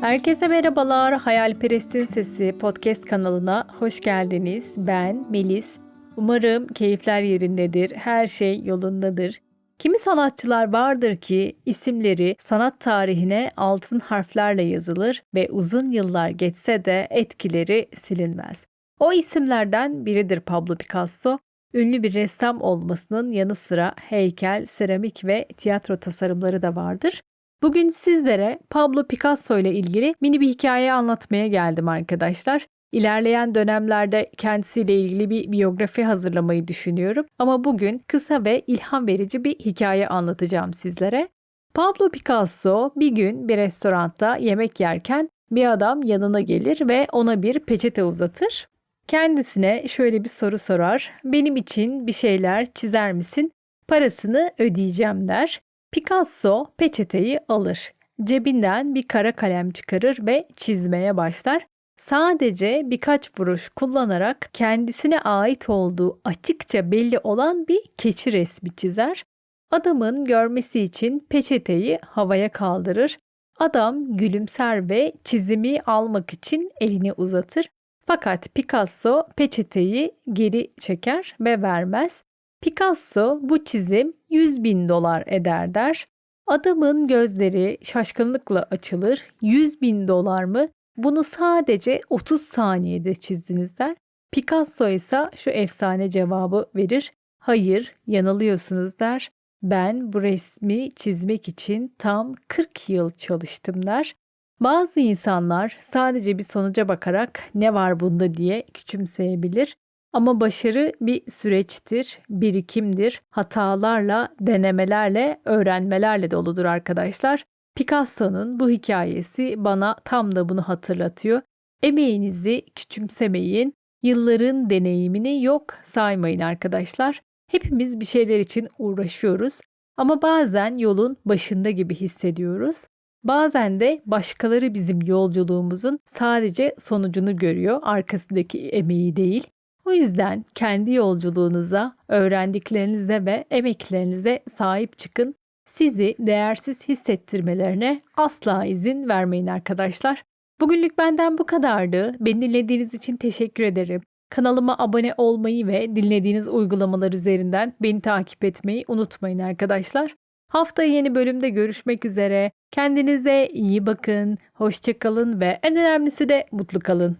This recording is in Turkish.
Herkese merhabalar. Hayalperest'in Sesi podcast kanalına hoş geldiniz. Ben Melis. Umarım keyifler yerindedir, her şey yolundadır. Kimi sanatçılar vardır ki isimleri sanat tarihine altın harflerle yazılır ve uzun yıllar geçse de etkileri silinmez. O isimlerden biridir Pablo Picasso. Ünlü bir ressam olmasının yanı sıra heykel, seramik ve tiyatro tasarımları da vardır. Bugün sizlere Pablo Picasso ile ilgili mini bir hikaye anlatmaya geldim arkadaşlar. İlerleyen dönemlerde kendisiyle ilgili bir biyografi hazırlamayı düşünüyorum ama bugün kısa ve ilham verici bir hikaye anlatacağım sizlere. Pablo Picasso bir gün bir restoranda yemek yerken bir adam yanına gelir ve ona bir peçete uzatır. Kendisine şöyle bir soru sorar. Benim için bir şeyler çizer misin? Parasını ödeyeceğim der. Picasso peçeteyi alır. Cebinden bir kara kalem çıkarır ve çizmeye başlar. Sadece birkaç vuruş kullanarak kendisine ait olduğu açıkça belli olan bir keçi resmi çizer. Adamın görmesi için peçeteyi havaya kaldırır. Adam gülümser ve çizimi almak için elini uzatır. Fakat Picasso peçeteyi geri çeker ve vermez. Picasso bu çizim 100 bin dolar eder der. Adamın gözleri şaşkınlıkla açılır. 100 bin dolar mı? Bunu sadece 30 saniyede çizdiniz der. Picasso ise şu efsane cevabı verir. Hayır, yanılıyorsunuz der. Ben bu resmi çizmek için tam 40 yıl çalıştım der. Bazı insanlar sadece bir sonuca bakarak ne var bunda diye küçümseyebilir. Ama başarı bir süreçtir, birikimdir, hatalarla, denemelerle, öğrenmelerle doludur arkadaşlar. Picasso'nun bu hikayesi bana tam da bunu hatırlatıyor. Emeğinizi küçümsemeyin, yılların deneyimini yok saymayın arkadaşlar. Hepimiz bir şeyler için uğraşıyoruz ama bazen yolun başında gibi hissediyoruz. Bazen de başkaları bizim yolculuğumuzun sadece sonucunu görüyor, arkasındaki emeği değil. O yüzden kendi yolculuğunuza, öğrendiklerinize ve emeklerinize sahip çıkın. Sizi değersiz hissettirmelerine asla izin vermeyin arkadaşlar. Bugünlük benden bu kadardı. Beni dinlediğiniz için teşekkür ederim. Kanalıma abone olmayı ve dinlediğiniz uygulamalar üzerinden beni takip etmeyi unutmayın arkadaşlar. Hafta yeni bölümde görüşmek üzere. Kendinize iyi bakın, hoşçakalın ve en önemlisi de mutlu kalın.